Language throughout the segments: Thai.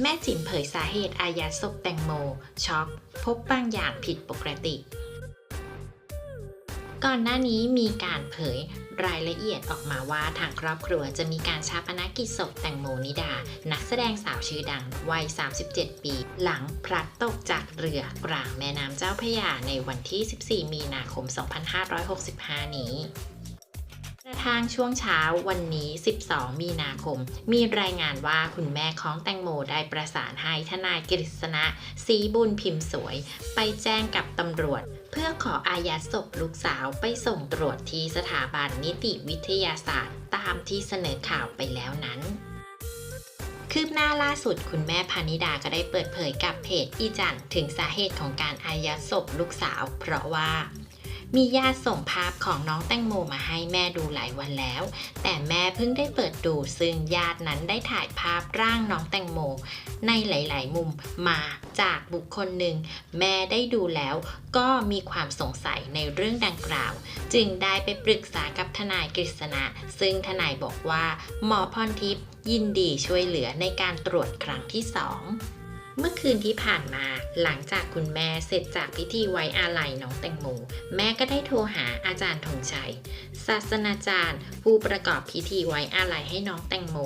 แม่จิ๋มเผยสาเหตุอายัดศพแตงโม ช็อก พบบางอย่างผิดปกติ ก่อนหน้านี้มีการเผยรายละเอียดออกมาว่าทางครอบครัวจะมีการชาปนกิจศพแตงโมนิดา นักแสดงสาวชื่อดังวัย 37 ปี หลังพลัดตกจากเรือกลางแม่น้ำเจ้าพระยาในวันที่ 14 มีนาคม 2565 นี้ ทั่งช่วงเช้าวันนี้ 12 มีนาคม มีรายงานว่าคุณแม่ของแตงโมได้ประสานให้ทนายกฤษณะศรีบุญพิมพ์สวย ไปแจ้งกับตำรวจ เพื่อขออายัดศพลูกสาวไปส่งตรวจที่สถาบันนิติวิทยาศาสตร์ ตามที่เสนอข่าวไปแล้วนั้นคืบหน้าล่าสุดคุณแม่พานิดาก็ได้เปิดเผยกับเพจอีจันถึงสาเหตุของการอายัดศพลูกสาว เพราะว่า มีญาติส่งภาพของน้องแตงโมมาให้แม่ดูหลายวันแล้ว แต่แม่เพิ่งได้เปิดดู ซึ่งญาตินั้นได้ถ่ายภาพร่างน้องแตงโม ในหลาย ๆ มุมมาจากบุคคลหนึ่ง แม่ได้ดูแล้วก็มีความสงสัยในเรื่องดังกล่าว จึงได้ไปปรึกษากับทนายกฤษณะ ซึ่งทนายบอกว่า หมอพรทิพย์ยินดีช่วยเหลือในการตรวจครั้งที่สอง เมื่อคืนที่ผ่านมาหลังจากคุณแม่เสร็จจากพิธีไว้อาลัยน้องแตงโมแม่ก็ได้โทรหาอาจารย์ธงชัย ศาสนาจารย์ ผู้ประกอบพิธีไว้อาลัยให้น้องแตงโม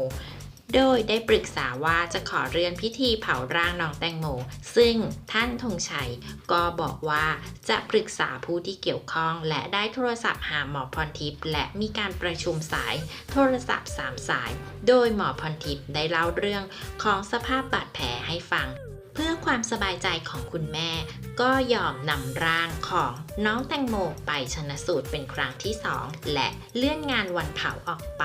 โดยได้ปรึกษาว่าจะขอเลื่อนพิธีเผาร่างน้องแตงโม ซึ่งท่านธงชัยก็บอกว่าจะปรึกษาผู้ที่เกี่ยวข้อง และได้โทรศัพท์หาหมอพรทิพย์และมีการประชุมสายโทรศัพท์ 3 สาย โดยหมอพรทิพย์ได้เล่าเรื่องของสภาพบาดแผลให้ฟัง เพื่อความสบายใจของคุณแม่ ก็ยอมนำร่างของน้องแตงโมไปชนะสูตรเป็นครั้งที่สองและเลื่อนงานวันเผาออกไป